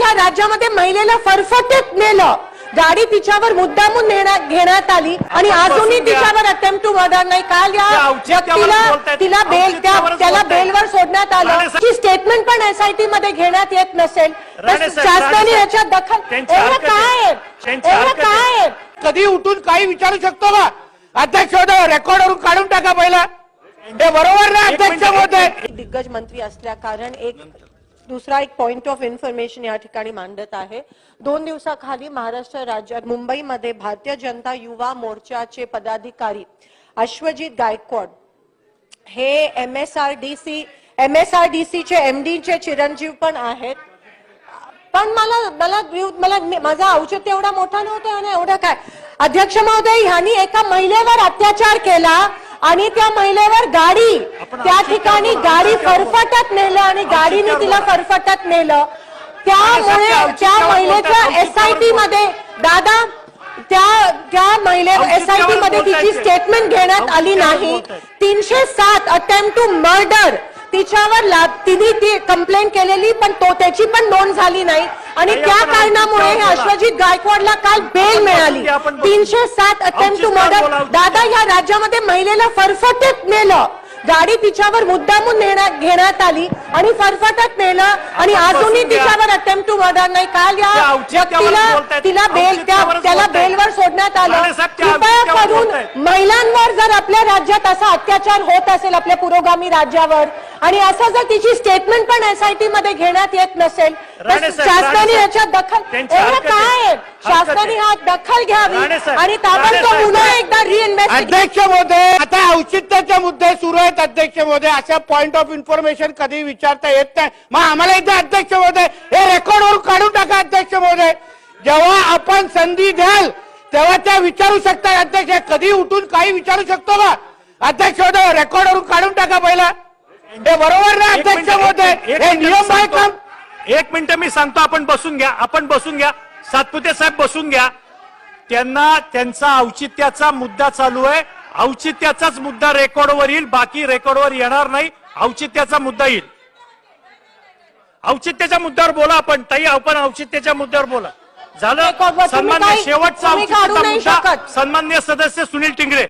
या राज्यामध्ये महिलेला फरफटत नेलं गाडी तिच्यावर मुद्दामून घेण्यात आली आणि अजूनही. तिच्यावर अटेम्प्ट टू मर्डर नाही काल या व्यक्तीला. तिला बेल त्याला. बेलवर सोडण्यात आलं ती स्टेटमेंट पण एसआयटी मध्ये घेण्यात येत नसेल तर शासनाने याच्यात दखल एवढं. काय एवढं. काय? कधी उठून काही विचारू शकतो का अध्यक्ष महोदय रेकॉर्डवरून काढून टाका पहिला हे बरोबर ना अध्यक्ष. दिग्गज मंत्री असल्या कारण एक दुसरा एक पॉइंट ऑफ इन्फॉर्मेशन या ठिकाणी मांडत आहे. दोन दिवसाखाली महाराष्ट्र राज्यात मुंबईमध्ये भारतीय जनता युवा मोर्चाचे पदाधिकारी अश्वजित गायकवाड हे M S R D C M S R D सीचे एम चे चिरंजीव पण आहेत. पण मला मला मला माझा औचित्य एवढा मोठा नव्हता आणि एवढं काय? अध्यक्ष महोदय ह्यांनी एका महिलेवर अत्याचार केला. आणि त्या महिलेवर गाडी. त्या ठिकाणी गाडी फरफटत नेलं आणि गाडीने तिला फरफटत नेलं. त्यामुळे त्या महिलेच्या एसआयटी मध्ये दादा त्या त्या महिले एसआयटी मध्ये तिची स्टेटमेंट घेण्यात आली नाही. तीनशे सात अटेम्प्ट टू मर्डर तिच्यावर तिने ती कंप्लेंट केलेली पण तो त्याची पण नोंद झाली नाही. आणि त्या कारणामुळे हे. अश्वजित गायकवाडला काल बेल मिळाली तीनशे सात अटेम्प्ट टू मर्डर. दादा या राज्यामध्ये महिलेला फरफटत नेलं गाडी तिच्यावर मुद्दामून नेण्यात घेण्यात आली आणि फरफटत नेलं आणि अजूनही. तिच्यावर अटेम्प्ट टू मर्डर नाही काल या व्यक्तीला. तिला बेल त्याला सोडण्यात आलं कृपया करून. महिलांवर जर आपल्या राज्यात असा अत्याचार होत असेल आपल्या पुरोगामी राज्यावर आणि असं जर तिची स्टेटमेंट पण एसआयटी मध्ये घेण्यात येत नसेल तर शासनाने याच्यात दखल एवढं. काय शासनाने. हा दखल घ्यावी आणि ताबडतोब पुन्हा. एकदा अध्यक्ष महोदय आता औचित्याचे मुद्दे सुरू आहेत अध्यक्ष महोदय अशा पॉइंट ऑफ इन्फॉर्मेशन कधी विचारता येत नाही मग आम्हाला एकदा अध्यक्ष महोदय हे रेकॉर्डवरून काढून टाका अध्यक्ष महोदय जेव्हा आपण संधी द्याल तेव्हा त्या विचारू शकता अध्यक्ष. कधी उठून काही विचारू शकतो का अध्यक्ष महोदय रेकॉर्डवरून काढून टाका पहिला. हे बरोबर ना एक अध्यक्ष हे नियम आहे. काम. एक मिनिट मी सांगतो आपण बसून घ्या आपण बसून घ्या. सातपुते साहेब बसून घ्या. त्यांना त्यांचा औचित्याचा मुद्दा चालू आहे. औचित्याचाच मुद्दा रेकॉर्डवर येईल बाकी रेकॉर्डवर येणार नाही. औचित्याचा मुद्दा येईल. औचित्याच्या मुद्द्यावर बोला आपण. ताई आपण औचित्याच्या मुद्द्यावर बोला. झालं सन्मान्य शेवटचा. सन्मान्य सदस्य सुनील टिंगरे